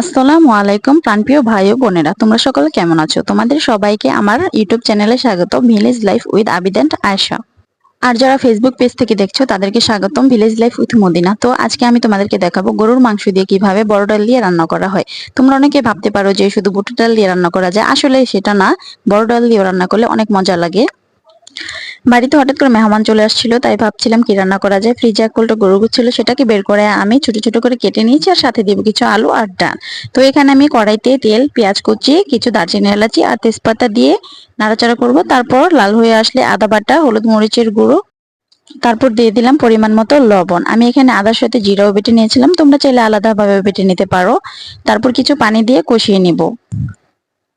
আসসালামু আলাইকুম প্রাণপ্রিয় ভাই ও বোনেরা, তোমরা সকলে কেমন আছো? তোমাদের সবাইকে আমার ইউটিউব চ্যানেলে স্বাগত ভিলেজ লাইফ উইথ আবিদেন্ট আয়শা। আর যারা ফেসবুক পেজ থেকে দেখছ, তাদেরকে স্বাগতম ভিলেজ লাইফ উইথ মদিনা। তো আজকে আমি তোমাদেরকে দেখাবো গরুর মাংস দিয়ে কীভাবে বড় ডাল দিয়ে রান্না করা হয়। তোমরা অনেকে ভাবতে পারো যে শুধু বুটের ডাল দিয়ে রান্না করা যায়। আসলে সেটা না, বড় ডাল দিয়ে রান্না করলে অনেক মজা লাগে। বাড়িতে হঠাৎ করে মেহমান চলে আসছিল, তাই ভাবছিলাম কি রান্না করা যায়। ফ্রিজে এক কোলটা গরু ছিল সেটাকে বের করে আমি ছোট ছোট করে কেটে নিয়েছি আর সাথে দেবো কিছু আলু আর ডাল। তো এখানে আমি কড়াইতে তেল, পেঁয়াজ কুচি, কিছু দারচিনি এলাচি আর তেজপাতা দিয়ে নাড়াচাড়া করব। তারপর লাল হয়ে আসলে আদা বাটা, হলুদ মরিচের গুঁড়ো, তারপর দিয়ে দিলাম পরিমাণ মতো লবণ। আমি এখানে আদার সাথে জিরাও বেটে নিয়েছিলাম, তোমরা চাইলে আলাদাভাবে বেটে নিতে পারো। তারপর কিছু পানি দিয়ে কষিয়ে নিব।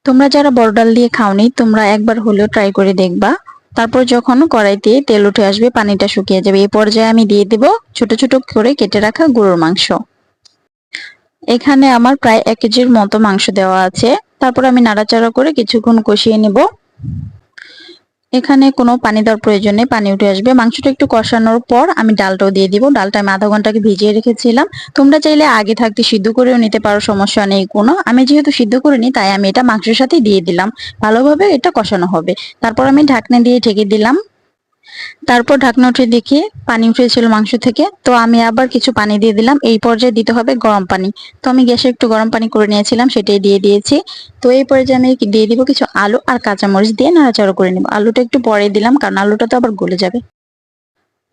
তোমরা যারা বড় ডাল দিয়ে খাওনি, তোমরা একবার হলেও ট্রাই করে দেখবা। তারপর যখন কড়াইতে তেল উঠে আসবে, পানিটা শুকিয়ে যাবে। এই পর্যায়ে আমি দিয়ে দেব ছোট ছোট করে কেটে রাখা গরুর মাংস। এখানে আমার প্রায় এক কেজির মতো মাংস দেওয়া আছে। তারপর আমি নাড়াচাড়া করে কিছুক্ষণ কষিয়ে নেব। এখানে কোনো পানি দেওয়ার প্রয়োজন নেই, পানি উঠে আসবে। মাংসটা একটু কষানোর পর আমি ডালটাও দিয়ে দিব। ডালটা আমি আধা ঘন্টাকে ভিজিয়ে রেখেছিলাম। তোমরা চাইলে আগে থাকতে সিদ্ধ করেও নিতে পারো, সমস্যা নেই কোনো। আমি যেহেতু সিদ্ধ করিনি, তাই আমি এটা মাংসের সাথে দিয়ে দিলাম। ভালোভাবে এটা কষানো হবে। তারপর আমি ঢাকনা দিয়ে ঢেকে দিলাম। তারপর ঢাকনা উঠে দেখি পানি উঠেছিল মাংস থেকে। তো আমি আবার কিছু পানি দিয়ে দিলাম। এই পর্যায়ে দিতে হবে গরম পানি। তো আমি গ্যাসে একটু গরম পানি করে নিয়েছিলাম, সেটাই দিয়ে দিয়েছি। তো এই পর্যায়ে আমি দিয়ে দিব কিছু আলু আর কাঁচামরিচ দিয়ে নাড়াচাড়া করে নেব। আলুটা একটু পরে দিলাম, কারণ আলুটা তো আবার গলে যাবে।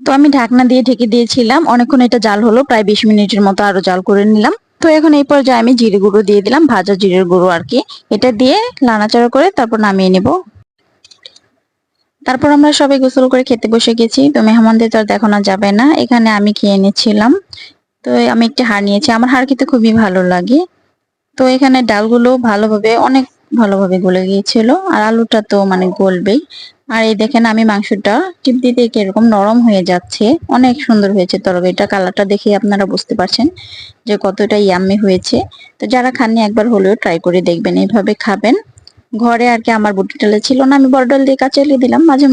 তো আমি ঢাকনা দিয়ে ঢেকে দিয়েছিলাম। অনেকক্ষণ এটা জাল হলো, প্রায় বিশ মিনিটের মতো আরও জাল করে নিলাম। তো এখন এই পর্যায়ে আমি জিরে গুঁড়ো দিয়ে দিলাম, ভাজা জিরের গুঁড়ো আর কি। এটা দিয়ে নাড়াচাড়া করে তারপর নামিয়ে নেব। তারপর আমরা সবাই গোসল করে খেতে বসে গেছি। তো মেহমানদের তো আর দেখানো যাবে না। এখানে আমি খেয়ে নিচ্ছিলাম। তো আমি একটি হাড় নিয়েছি। আমার হাড় খেতে খুবই ভালো লাগে। তো এখানে ডালগুলো ভালোভাবে, অনেক ভালোভাবে গলে গিয়েছিল। আর আলুটা তো মানে গলবেই। আর এই দেখেন আমি মাংসটা টিপ দিতে কীরকম নরম হয়ে যাচ্ছে। অনেক সুন্দর হয়েছে তরকারিটা। কালারটা দেখে আপনারা বুঝতে পারছেন যে কতটা ইয়াম্মি হয়েছে। তো যারা খাননি একবার হলেও ট্রাই করে দেখবেন। এইভাবে খাবেন। ঘরে আর কি আমার বুটি ডালে ছিল না, আমি বড় ডাল দিয়ে কাঁচালি দিলাম, মাঝে মাঝে